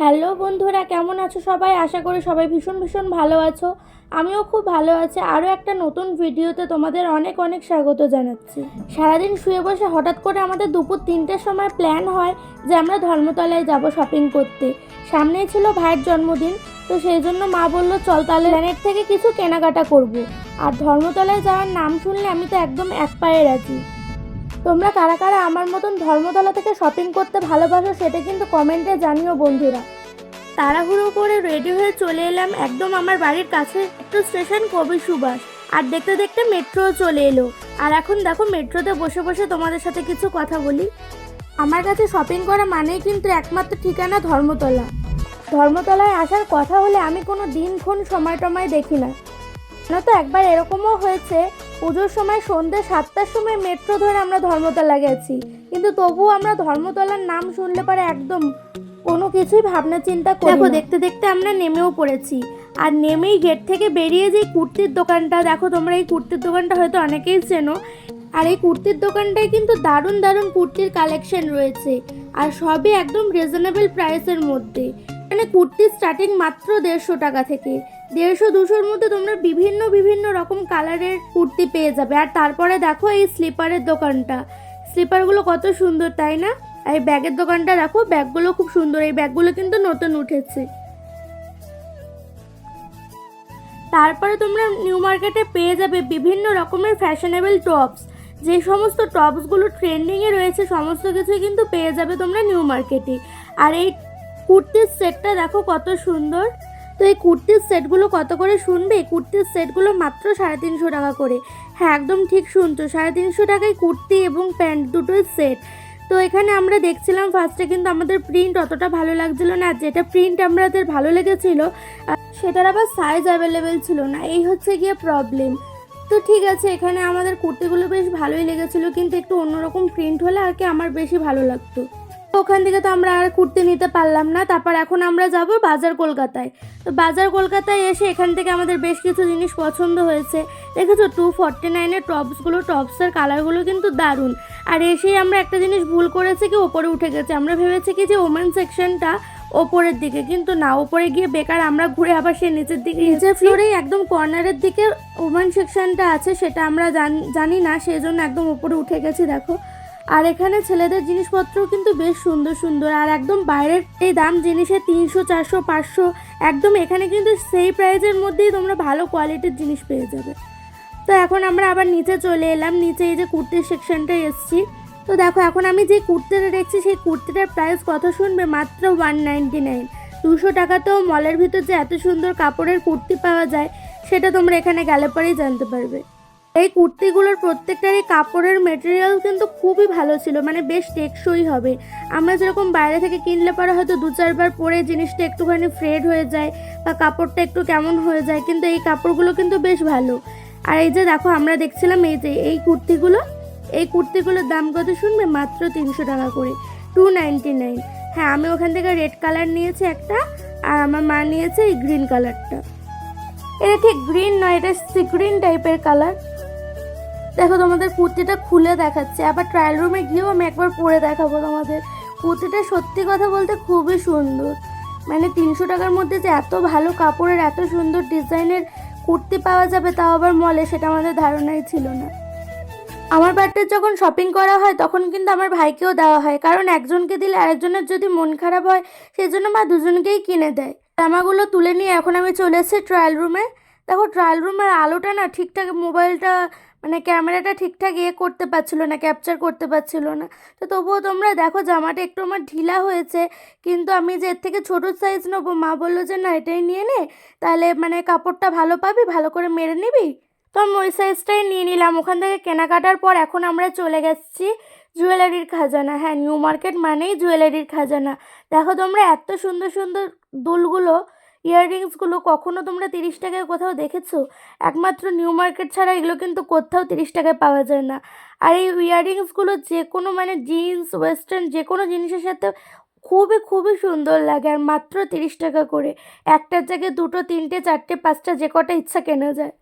Hello বন্ধুরা, কেমন আছো সবাই? আশা করি সবাই ভীষণ ভীষণ ভালো আছো। আমিও খুব ভালো আছি। আরও একটা নতুন ভিডিওতে তোমাদের অনেক অনেক স্বাগত জানাচ্ছি। সারাদিন শুয়ে বসে হঠাৎ করে আমাদের দুপুর তিনটের সময় প্ল্যান হয় যে আমরা ধর্মতলায় যাব শপিং করতে। সামনেই ছিল ভাইয়ের জন্মদিন, তো সেই জন্য মা বলল, চল তাহলে প্ল্যানেট থেকে কিছু কেনাকাটা করব। আর ধর্মতলায় যাওয়ার নাম শুনলে আমি তো একদম এক পায়ে রাজি। তোমরা কারা কারা আমার মতন ধর্মতলা থেকে শপিং করতে ভালোবাসো সেটা কিন্তু কমেন্টে জানিও বন্ধুরা। তাড়াহুড়ো করে রেডি হয়ে চলে এলাম একদম আমার বাড়ির কাছে একটু স্টেশন কবি সুভাষ আর দেখতে দেখতে মেট্রোও চলে এলো। আর এখন দেখো মেট্রোতে বসে বসে তোমাদের সাথে কিছু কথা বলি। আমার কাছে শপিং করা মানেই কিন্তু একমাত্র ঠিকানা ধর্মতলা। ধর্মতলায় আসার কথা হলে আমি কোনো দিনক্ষণ সময় টময় দেখি না। জানো তো একবার এরকমও হয়েছে পুজোর সময় সন্ধ্যে সাতটার সময় মেট্রো ধরে আমরা ধর্মতলা গেছি। কিন্তু তবুও আমরা ধর্মতলার নাম শুনলে পরে একদম কোনো কিছুই ভাবনা চিন্তা করি দেখো দেখতে দেখতে আমরা নেমেও পড়েছি। আর নেমেই গেট থেকে বেরিয়ে যে কুর্তির দোকানটা দেখো তোমরা এই কুর্তির দোকানটা হয়তো অনেকেই চেনো। আর এই কুর্তির দোকানটায় কিন্তু দারুণ দারুণ কুর্তির কালেকশন রয়েছে। আর সবই একদম রিজনেবল প্রাইসের মধ্যে। মানে কুর্তির স্টার্টিং মাত্র দেড়শো টাকা থেকে। দেড়শো দুশোর মধ্যে তোমরা বিভিন্ন বিভিন্ন রকম কালারের কুর্তি পেয়ে যাবে। আর তারপরে দেখো এই স্লিপারের দোকানটা। স্লিপারগুলো কত সুন্দর, তাই না? এই ব্যাগের দোকানটা দেখো, ব্যাগগুলো খুব সুন্দর। এই ব্যাগগুলো কিন্তু নতুন উঠেছে। তারপরে তোমরা নিউ মার্কেটে পেয়ে যাবে বিভিন্ন রকমের ফ্যাশনেবল টপস। যে সমস্ত টপসগুলো ট্রেন্ডিংয়ে রয়েছে, সমস্ত কিছুই কিন্তু পেয়ে যাবে তোমরা নিউ মার্কেটে। আর এই কুর্তির সেটটা দেখো কত সুন্দর। তো এই কুর্তির সেটগুলো কত করে শুনবে? কুর্তির সেটগুলো মাত্র সাড়ে তিনশো টাকা করে। হ্যাঁ একদম ঠিক শুনছো। সাড়ে তিনশো টাকায় কুর্তি এবং প্যান্ট দুটোই সেট। তো এখানে আমরা দেখছিলাম ফার্স্টে কিন্তু আমাদের প্রিন্ট অতটা ভালো লাগছিল না। যেটা প্রিন্ট আমাদের ভালো লেগেছিল সেটার আবার সাইজ অ্যাভেলেবেল ছিল না। এই হচ্ছে গিয়ে প্রবলেম তো ঠিক আছে, এখানে আমাদের কুর্তিগুলো বেশ ভালোই লেগেছিল, কিন্তু একটু অন্যরকম প্রিন্ট হলে আর কি আমার বেশি ভালো লাগতো। ওখান থেকে তো আমরা আর কুর্তি নিতে পারলাম না। তারপর এখন আমরা যাব বাজার কলকাতায়। তো বাজার কলকাতায় এসে এখান থেকে আমাদের বেশ কিছু জিনিস পছন্দ হয়েছে। দেখেছ টু ফর্টি নাইনের টপসগুলো টপসের কালারগুলো কিন্তু দারুণ। আর এসেই আমরা একটা জিনিস ভুল করেছি কি ওপরে উঠে গেছে। আমরা ভেবেছি কি যে ওমেন সেকশনটা ওপরের দিকে কিন্তু না ওপরে গিয়ে বেকার আমরা ঘুরে আবার সে নিচের দিকে নিচের ফ্লোরেই একদম কর্নারের দিকে ওমেন সেকশনটা আছে সেটা আমরা জান- জানি না সেই জন্য একদম উপরে উঠে গেছি দেখো। আর এখানে ছেলেদের জিনিসপত্রও কিন্তু বেশ সুন্দর সুন্দর। আর একদম বাইরের এই দাম জিনিসের তিনশো, চারশো, পাঁচশো, একদম এখানে কিন্তু সেই প্রাইজের মধ্যেই তোমরা ভালো কোয়ালিটির জিনিস পেয়ে যাবে। তো এখন আমরা আবার নিচে চলে এলাম, নিচে এই যে কুর্তির সেকশনটায় এসেছি। তো দেখো, এখন আমি যে কুর্তিটা দেখছি, সেই কুর্তিটার প্রাইস কত শুনবে? মাত্র ওয়ান নাইনটি নাইন দুশো টাকাতেও মলের ভিতর যে এত সুন্দর কাপড়ের কুর্তি পাওয়া যায়, সেটা তোমরা এখানে গেলে পরেই জানতে পারবে। এই কুর্তিগুলোর প্রত্যেকটারই কাপড়ের মেটেরিয়াল কিন্তু খুবই ভালো ছিল মানে বেশ টেকসই হবে। আমরা যেরকম বাইরে থেকে কিনলে পরে হয়তো দু চারবার পরে জিনিসটা একটুখানি ফ্রেড হয়ে যায় বা কাপড়টা একটু কেমন হয়ে যায়, কিন্তু এই কাপড়গুলো কিন্তু বেশ ভালো। আর এই যে দেখো, আমরা দেখছিলাম এই যে এই কুর্তিগুলো, এই কুর্তিগুলোর দাম কত শুনবে? মাত্র তিনশো টাকা করে টু নাইনটি নাইন হ্যাঁ আমি ওখান থেকে রেড কালার নিয়েছি একটা, আর আমার মা নিয়েছে এই গ্রিন কালারটা এটা ঠিক গ্রিন নয়, এটা সি গ্রিন টাইপের কালার দেখো তোমাদের কুর্তিটা খুলে দেখাচ্ছে, আবার ট্রায়াল রুমে গিয়েও আমি একবার পরে দেখাবো তোমাদের। কুর্তিটা সত্যি কথা বলতে খুবই সুন্দর। মানে তিনশো টাকার মধ্যে যে এত ভালো কাপড়ের, এত সুন্দর ডিজাইনের কুর্তি পাওয়া যাবে তাও আবার মলে সেটা আমাদের ধারণাই ছিল না। আমার বার্থডে যখন শপিং করা হয়, তখন কিন্তু আমার ভাইকেও দেওয়া হয়। কারণ একজনকে দিলে আরেকজনের যদি মন খারাপ হয় সেই জন্য মা দুজনকেই কিনে দেয়। জামাগুলো তুলে নিয়ে এখন আমি চলে এসেছি ট্রায়াল রুমে দেখো ট্রায়াল রুমের আলোটা না ঠিকঠাক মোবাইলটা মানে ক্যামেরাটা ঠিকঠাক ইয়ে করতে পারছিল না ক্যাপচার করতে পারছিল না। তো তবুও তোমরা দেখো জামাটা একটু আমার ঢিলা হয়েছে, কিন্তু আমি যে এর থেকে ছোটো সাইজ নেব, মা বলল যে না, এটাই নিয়ে নে, তাহলে মানে কাপড়টা ভালো পাবি, ভালো করে মেরে নিবি? তো আমি ওই সাইজটাই নিয়ে নিলাম। ওখান থেকে কেনাকাটার পর এখন আমরা চলে গেছি জুয়েলারির খাজানা। হ্যাঁ নিউ মার্কেট মানেই জুয়েলারির খাজানা। দেখো তোমরা এত সুন্দর সুন্দর দুলগুলো ইয়াররিংসগুলো কখনও তোমরা তিরিশ টাকায় কোথাও দেখেছ? একমাত্র নিউ মার্কেট ছাড়া এগুলো কিন্তু কোথাও তিরিশ টাকায় পাওয়া যায় না। আর এই ইয়াররিংসগুলো যে কোনো মানে জিন্স, ওয়েস্টার্ন যে কোনো জিনিসের সাথে খুবই খুবই সুন্দর লাগে আর মাত্র তিরিশ টাকা করে। একটার জায়গায় দুটো, তিনটে, চারটে, পাঁচটা যে কটা ইচ্ছা কেনা যায়।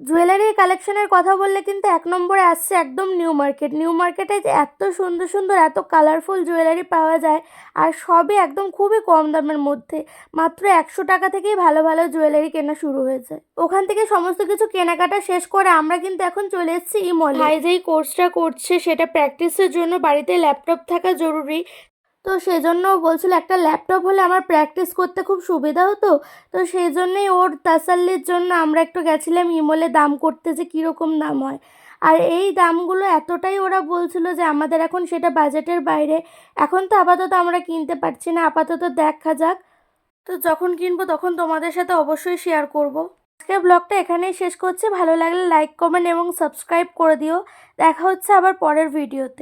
জুয়েলারির কালেকশনের কথা বললে কিন্তু এক নম্বরে আসছে একদম নিউ মার্কেট নিউ মার্কেটে যে এত সুন্দর সুন্দর, এত কালারফুল জুয়েলারি পাওয়া যায় আর সবই একদম খুবই কম দামের মধ্যে। মাত্র একশো টাকা থেকেই ভালো ভালো জুয়েলারি কেনা শুরু হয়েছে। ওখান থেকে সমস্ত কিছু কেনাকাটা শেষ করে আমরা কিন্তু এখন চলে এসেছি ইমল ভাই, যেই কোর্সটা করছে, সেটা প্র্যাকটিসের জন্য বাড়িতে ল্যাপটপ থাকা জরুরি। তো সেজন্য ও বলছিল একটা ল্যাপটপ হলে আমার প্র্যাকটিস করতে খুব সুবিধা হতো। তো সেই জন্যই ওর তাসাল্লির জন্য আমরা একটু গেছিলাম ইমলে দাম করতে যে কীরকম দাম হয়। আর এই দামগুলো এতটাই ওরা বলছিল যে আমাদের এখন সেটা বাজেটের বাইরে। এখন তো আপাতত আমরা কিনতে পারছি না, আপাতত দেখা যাক। তো যখন কিনবো তখন তোমাদের সাথে অবশ্যই শেয়ার করব। আজকের ব্লগটা এখানেই শেষ করছি। ভালো লাগলে লাইক কমেন্ট এবং সাবস্ক্রাইব করে দিও। দেখা হচ্ছে আবার পরের ভিডিওতে